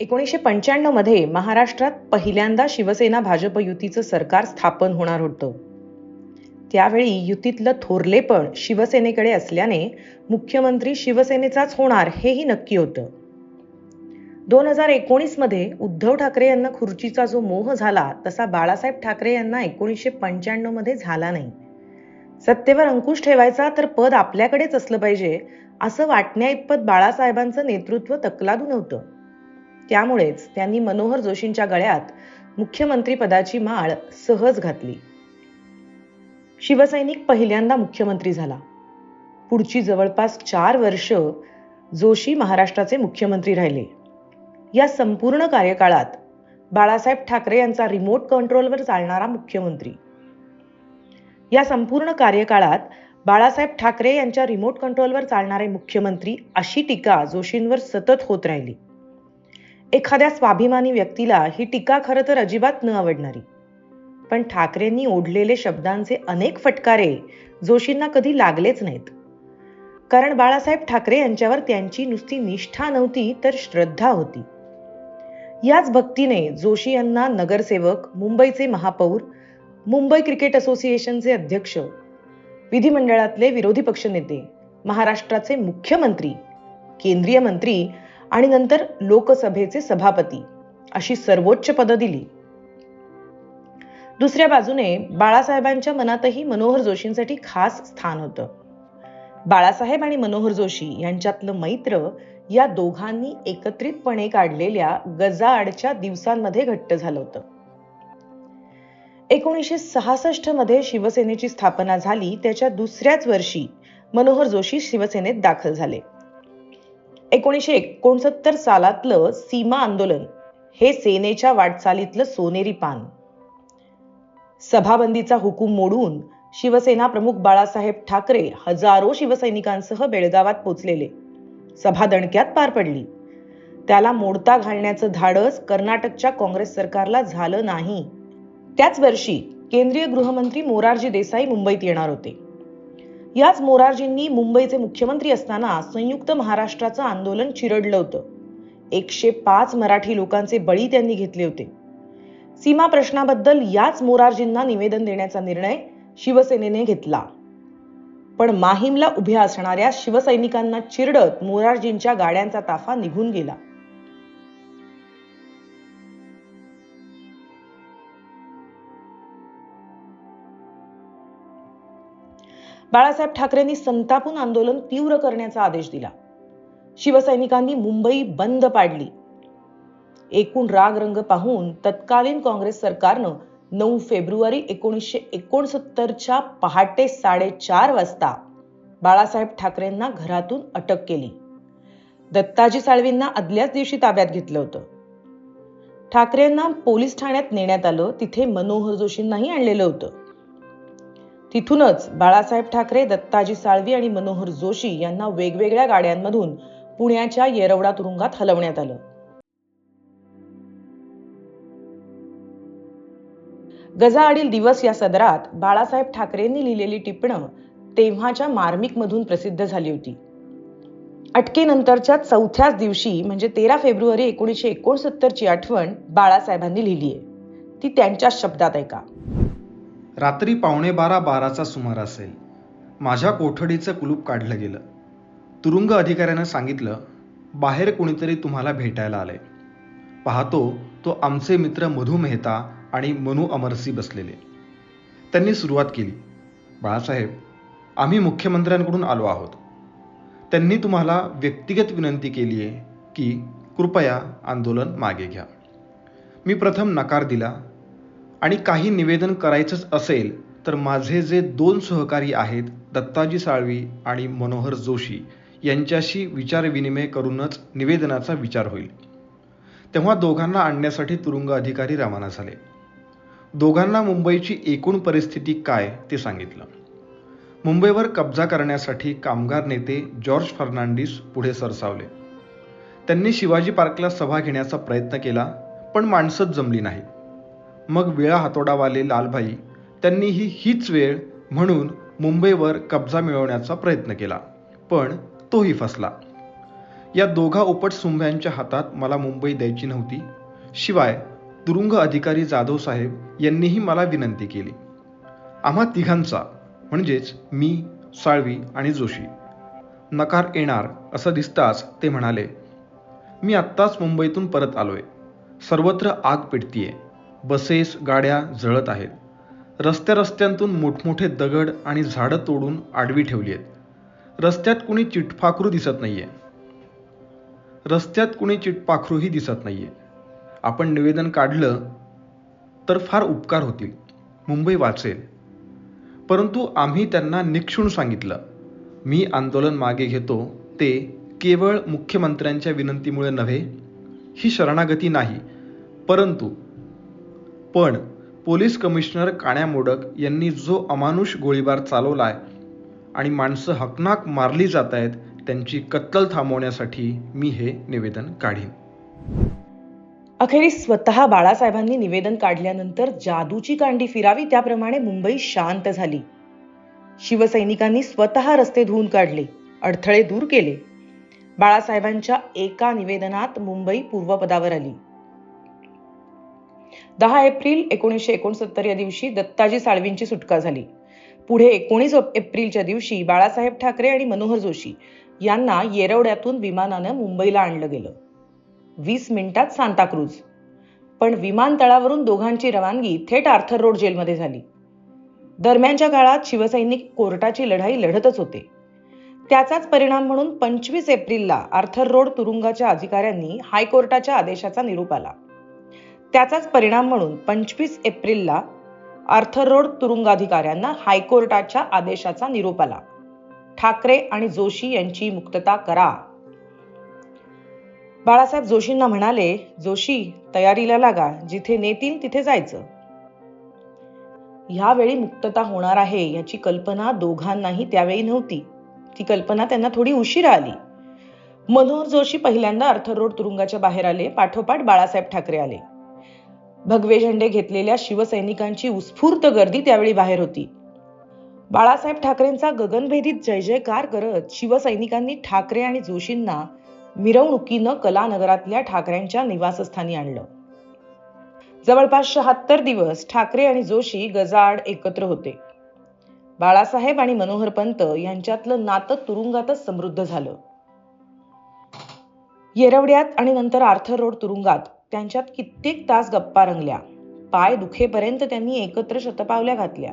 एकोणीसशे पंच्याण्णवमध्ये महाराष्ट्रात पहिल्यांदा शिवसेना भाजप युतीचं सरकार स्थापन होणार होतं. त्यावेळी युतीतलं थोरलेपण शिवसेनेकडे असल्याने मुख्यमंत्री शिवसेनेचाच होणार हेही नक्की होतं. दोन हजार एकोणीसमध्ये उद्धव ठाकरे यांना खुर्चीचा जो मोह झाला तसा बाळासाहेब ठाकरे यांना एकोणीसशे पंच्याण्णवमध्ये झाला नाही. सत्तेवर अंकुश ठेवायचा तर पद आपल्याकडेच असलं पाहिजे असं वाटण्याइतपत बाळासाहेबांचं नेतृत्व तकलादून होतं. त्यामुळेच त्यांनी मनोहर जोशींच्या गळ्यात मुख्यमंत्री पदाची माळ सहज घातली. शिवसैनिक पहिल्यांदा मुख्यमंत्री झाला. पुढची जवळपास चार वर्ष जोशी महाराष्ट्राचे मुख्यमंत्री राहिले. या संपूर्ण कार्यकाळात बाळासाहेब ठाकरे यांचा रिमोट कंट्रोलवर चालणारा मुख्यमंत्री. या संपूर्ण कार्यकाळात बाळासाहेब ठाकरे यांच्या रिमोट कंट्रोलवर चालणारे मुख्यमंत्री अशी टीका जोशींवर सतत होत राहिली. एखाद्या स्वाभिमानी व्यक्तीला ही टीका खरं तर अजिबात न आवडणारी. पण ठाकरेंनी ओढलेले शब्दांचे अनेक फटकारे जोशींना कधी लागलेच नाहीत. कारण बाळासाहेब ठाकरे यांच्यावर त्यांची नुसती निष्ठा नव्हती तर श्रद्धा होती. याच भक्तीने जोशी यांना नगरसेवक मुंबईचे महापौर मुंबई क्रिकेट असोसिएशनचे अध्यक्ष विधिमंडळातले विरोधी पक्षनेते महाराष्ट्राचे मुख्यमंत्री केंद्रीय मंत्री आणि नंतर लोकसभेचे सभापती अशी सर्वोच्च पदं दिली. दुसऱ्या बाजूने बाळासाहेबांच्या मनातही मनोहर जोशींसाठी खास स्थान होतं. बाळासाहेब आणि मनोहर जोशी यांच्यातलं मैत्र या दोघांनी एकत्रितपणे काढलेल्या गजाआडच्या दिवसांमध्ये घट्ट झालं होतं. एकोणीसशे सहासष्टमध्ये शिवसेनेची स्थापना झाली त्याच्या दुसऱ्याच वर्षी मनोहर जोशी शिवसेनेत दाखल झाले. एकोणीसशे एकोणसत्तर सालातलं सीमा आंदोलन हे सेनेच्या वाटचालीतलं सोनेरी पान. सभाबंदीचा हुकूम मोडून शिवसेना प्रमुख बाळासाहेब ठाकरे हजारो शिवसैनिकांसह बेळगावात पोचलेले. सभा दणक्यात पार पडली. त्याला मोडता घालण्याचं धाडस कर्नाटकच्या काँग्रेस सरकारला झालं नाही. त्याच वर्षी केंद्रीय गृहमंत्री मोरारजी देसाई मुंबईत येणार होते. याच मोरारजींनी मुंबईचे मुख्यमंत्री असताना संयुक्त महाराष्ट्राचं आंदोलन चिरडलं होतं. एकशे पाच मराठी लोकांचे बळी त्यांनी घेतले होते. सीमा प्रश्नाबद्दल याच मोरारजींना निवेदन देण्याचा निर्णय शिवसेनेने घेतला. पण माहीमला उभ्या असणाऱ्या शिवसैनिकांना चिरडत मोरारजींच्या गाड्यांचा ताफा निघून गेला. बाळासाहेब ठाकरेंनी संतापून आंदोलन तीव्र करण्याचा आदेश दिला. शिवसैनिकांनी मुंबई बंद पाडली. एकूण राग रंग पाहून तत्कालीन काँग्रेस सरकारनं नऊ फेब्रुवारी एकोणीसशे एकोणसत्तरच्या पहाटे साडेचार वाजता बाळासाहेब ठाकरेंना घरातून अटक केली. दत्ताजी साळवींना आदल्याच दिवशी ताब्यात घेतलं होतं. ठाकरेंना पोलीस ठाण्यात नेण्यात आलं तिथे मनोहर जोशींनाही आणलेलं होतं. तिथूनच बाळासाहेब ठाकरे दत्ताजी साळवी आणि मनोहर जोशी यांना वेगवेगळ्या गाड्यांमधून पुण्याच्या येरवडा तुरुंगात हलवण्यात आलं. गजाआडील दिवस या सदरात बाळासाहेब ठाकरेंनी लिहिलेली टिपणं तेव्हाच्या मार्मिक मधून प्रसिद्ध झाली होती. अटकेनंतरच्या चौथ्याच दिवशी म्हणजे तेरा फेब्रुवारी एकोणीसशे एकोणसत्तरची आठवण बाळासाहेबांनी लिहिली आहे ती त्यांच्याच शब्दात ऐका. रात्री पावणे बारा बाराचा सुमार असेल. माझ्या कोठडीचं कुलूप काढलं गेलं. तुरुंग अधिकाऱ्यानं सांगितलं बाहेर कोणीतरी तुम्हाला भेटायला आलंय. पाहतो तो आमचे मित्र मधु मेहता आणि मनु अमरसी बसलेले. त्यांनी सुरुवात केली बाळासाहेब आम्ही मुख्यमंत्र्यांकडून आलो आहोत. त्यांनी तुम्हाला व्यक्तिगत विनंती केली आहे की कृपया आंदोलन मागे घ्या. मी प्रथम नकार दिला आणि काही निवेदन करायचंच असेल तर माझे जे दोन सहकारी आहेत दत्ताजी साळवी आणि मनोहर जोशी यांच्याशी विचारविनिमय करूनच निवेदनाचा विचार होईल. तेव्हा दोघांना आणण्यासाठी तुरुंग अधिकारी रवाना झाले. दोघांना मुंबईची एकूण परिस्थिती काय ते सांगितलं. मुंबईवर कब्जा करण्यासाठी कामगार नेते जॉर्ज फर्नांडिस पुढे सरसावले. त्यांनी शिवाजी पार्कला सभा घेण्याचा प्रयत्न केला पण माणसंच जमली नाहीत. मग विळा हातोडावाले लालभाई त्यांनीही हीच वेळ म्हणून मुंबईवर कब्जा मिळवण्याचा प्रयत्न केला. पण तोही फसला. या दोघा उपट सुंभ्यांच्या हातात मला मुंबई द्यायची नव्हती. शिवाय तुरुंग अधिकारी जाधव साहेब यांनीही मला विनंती केली. आम्हा तिघांचा म्हणजेच मी साळवी आणि जोशी नकार येणार असं दिसताच ते म्हणाले मी आत्ताच मुंबईतून परत आलोय. सर्वत्र आग पेटतीये. बसेस गाड्या जळत आहेत. रस्त्या रस्त्यांतून मोठमोठे दगड आणि झाडं तोडून आडवी ठेवली आहेत. रस्त्यात कुणी चिटपाखरू दिसत नाहीये. रस्त्यात कुणी चिटपाखरूही दिसत नाहीये. आपण निवेदन काढलं तर फार उपकार होतील. मुंबई वाचेल. परंतु आम्ही त्यांना निक्षून सांगितलं. मी आंदोलन मागे घेतो ते केवळ मुख्यमंत्र्यांच्या विनंतीमुळे नव्हे ही शरणागती नाही. परंतु पण पोलीस कमिशनर काण्या मोडक यांनी जो अमानुष गोळीबार चालवलाय आणि माणसं हकनाक मारली जात आहेत त्यांची कत्तल थांबवण्यासाठी मी हे निवेदन काढीन. अखेरीस स्वतः बाळासाहेबांनी निवेदन काढल्यानंतर जादूची कांडी फिरावी त्याप्रमाणे मुंबई शांत झाली. शिवसैनिकांनी स्वतः रस्ते धुवून काढले अडथळे दूर केले. बाळासाहेबांच्या एका निवेदनात मुंबई पूर्वपदावर आली. दहा एप्रिल एकोणीसशे एकोणसत्तर या दिवशी दत्ताजी साळवींची सुटका झाली. पुढे एकोणीस एप्रिलच्या दिवशी बाळासाहेब ठाकरे आणि मनोहर जोशी यांना येरवड्यातून विमानानं मुंबईला आणलं गेलं. वीस मिनिटात सांताक्रूज पण विमानतळावरून दोघांची रवानगी थेट आर्थर रोड जेलमध्ये झाली. दरम्यानच्या काळात शिवसैनिक कोर्टाची लढाई लढतच होते. त्याचाच परिणाम म्हणून पंचवीस एप्रिलला आर्थर रोड तुरुंगाच्या अधिकाऱ्यांनी हायकोर्टाच्या आदेशाचा निरोप आला. त्याचाच परिणाम म्हणून पंचवीस एप्रिलला आर्थर रोड तुरुंगाधिकाऱ्यांना हायकोर्टाच्या आदेशाचा निरोप आला. ठाकरे आणि जोशी यांची मुक्तता करा. बाळासाहेब जोशींना म्हणाले जोशी तयारीला लागा. जिथे नेतील तिथे जायचं. ह्यावेळी मुक्तता होणार आहे याची कल्पना दोघांनाही त्यावेळी नव्हती. ती कल्पना त्यांना थोडी उशिरा आली. मनोहर जोशी पहिल्यांदा अर्थरोड तुरुंगाच्या बाहेर आले. पाठोपाठ बाळासाहेब ठाकरे आले. भगवे झेंडे घेतलेल्या शिवसैनिकांची उत्स्फूर्त गर्दी त्यावेळी बाहेर होती. बाळासाहेब ठाकरेंचा गगनभेदीत जय जयकार करत शिवसैनिकांनी ठाकरे आणि जोशींना मिरवणुकीनं कलानगरातल्या ठाकरेंच्या निवासस्थानी आणलं. जवळपास शहात्तर दिवस ठाकरे आणि जोशी गजाआड एकत्र होते. बाळासाहेब आणि मनोहर पंत यांच्यातलं नातं तुरुंगातच समृद्ध झालं. येरवड्यात आणि नंतर आर्थर रोड तुरुंगात त्यांच्यात कित्येक तास गप्पा रंगल्या. पाय दुखेपर्यंत त्यांनी एकत्र शतपावल्या घातल्या.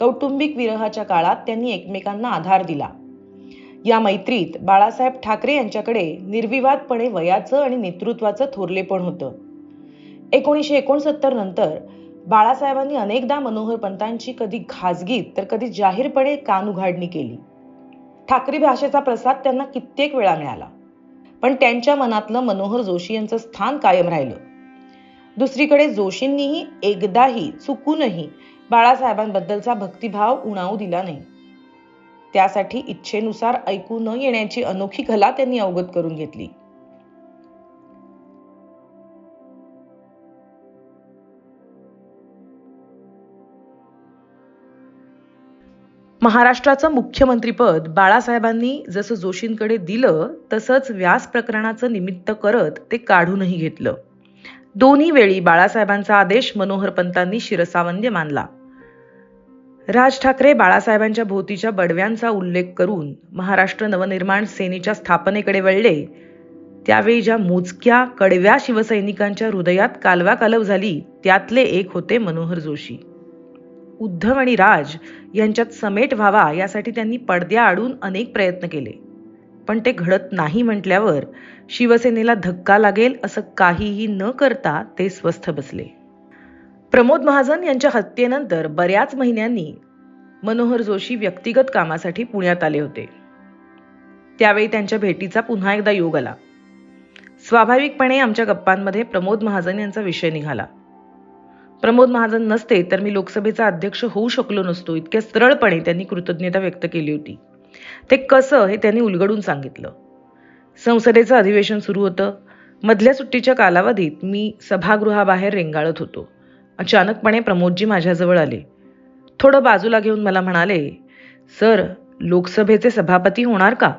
कौटुंबिक विरहाच्या काळात त्यांनी एकमेकांना आधार दिला. या मैत्रीत बाळासाहेब ठाकरे यांच्याकडे निर्विवादपणे वयाचं आणि नेतृत्वाचं थोरलेपण होतं. एकोणीसशे एकोणसत्तर नंतर बाळासाहेबांनी अनेकदा मनोहर पंतांची कधी खाजगीत तर कधी जाहीरपणे कान उघाडणी केली. ठाकरी भाषेचा प्रसाद त्यांना कित्येक वेळा मिळाला. पण त्यांच्या मनातलं मनोहर जोशी यांचं स्थान कायम राहिलं. दुसरीकडे जोशींनीही एकदाही चुकूनही बाळासाहेबांबद्दलचा भक्तिभाव उणावू दिला नाही. त्यासाठी इच्छेनुसार ऐकू न येण्याची अनोखी कला त्यांनी अवगत करून घेतली. महाराष्ट्राचं मुख्यमंत्रीपद बाळासाहेबांनी जसं जोशींकडे दिलं तसंच व्यास प्रकरणाचं निमित्त करत ते काढूनही घेतलं. दोन्ही वेळी बाळासाहेबांचा आदेश मनोहर पंतांनी शिरसावंद्य मानला. राज ठाकरे बाळासाहेबांच्या भोवतीच्या बडव्यांचा उल्लेख करून महाराष्ट्र नवनिर्माण सेनेच्या स्थापनेकडे वळले. त्यावेळी ज्या मोजक्या कडव्या शिवसैनिकांच्या हृदयात कालवा कालव झाली त्यातले एक होते मनोहर जोशी. उद्धव आणि राज यांच्यात समेट व्हावा यासाठी त्यांनी पडद्या आडून अनेक प्रयत्न केले. पण ते घडत नाही म्हटल्यावर शिवसेनेला धक्का लागेल असं काहीही न करता ते स्वस्थ बसले. प्रमोद महाजन यांच्या हत्येनंतर बऱ्याच महिन्यांनी मनोहर जोशी व्यक्तिगत कामासाठी पुण्यात आले होते. त्यावेळी त्यांच्या भेटीचा पुन्हा एकदा योग आला. स्वाभाविकपणे आमच्या गप्पांमध्ये प्रमोद महाजन यांचा विषय निघाला. प्रमोद महाजन नसते तर मी लोकसभेचा अध्यक्ष होऊ शकलो नसतो इतक्या सरळपणे त्यांनी कृतज्ञता व्यक्त केली होती. ते कसं हे त्यांनी उलगडून सांगितलं. संसदेचं अधिवेशन सुरू होतं. मधल्या सुट्टीच्या कालावधीत मी सभागृहाबाहेर रेंगाळत होतो. अचानकपणे प्रमोदजी माझ्याजवळ आले. थोडं बाजूला घेऊन मला म्हणाले सर लोकसभेचे सभापती होणार का?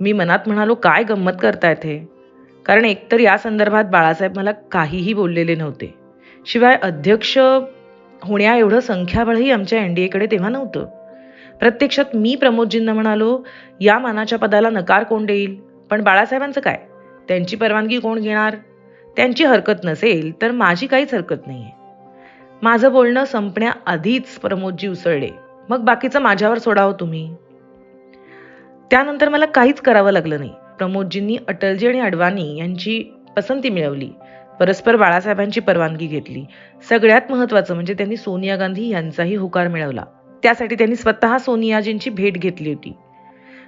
मी मनात म्हणालो काय गंमत करतायत हे? कारण एकतर या संदर्भात बाळासाहेब मला काहीही बोललेले नव्हते. शिवाय अध्यक्ष होण्या एवढं संख्याबळही आमच्या एन डी एकडे तेव्हा नव्हतं. प्रत्यक्षात मी प्रमोदजींना म्हणालो या मानाच्या पदाला नकार कोण देईल? पण बाळासाहेबांचं काय? त्यांची परवानगी कोण घेणार? त्यांची हरकत नसेल तर माझी काहीच हरकत नाही आहे माझं बोलणं संपण्याआधीच प्रमोदजी उसळले. मग बाकीचं माझ्यावर सोडावं तुम्ही. त्यानंतर मला काहीच करावं लागलं नाही. प्रमोदजींनी अटलजी आणि अडवाणी यांची पसंती मिळवली. परस्पर बाळासाहेबांची परवानगी घेतली. सगळ्यात महत्वाचं म्हणजे त्यांनी सोनिया गांधी यांचाही होकार मिळवला. त्यासाठी त्यांनी स्वतः सोनियाजींची भेट घेतली होती.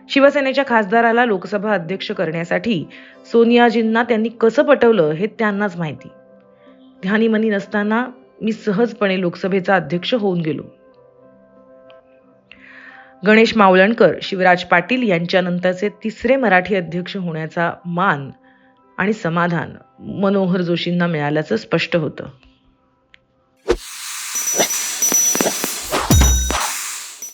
शिवसेनेच्या खासदाराला लोकसभा अध्यक्ष करण्यासाठी सोनियाजींना त्यांनी कसं पटवलं हे त्यांनाच माहिती. ध्यानीमनी नसताना मी सहजपणे लोकसभेचा अध्यक्ष होऊन गेलो. गणेश मावळणकर शिवराज पाटील यांच्यानंतरचे तिसरे मराठी अध्यक्ष होण्याचा मान आणि समाधान मनोहर जोशींना मिळाल्याचं स्पष्ट होतं.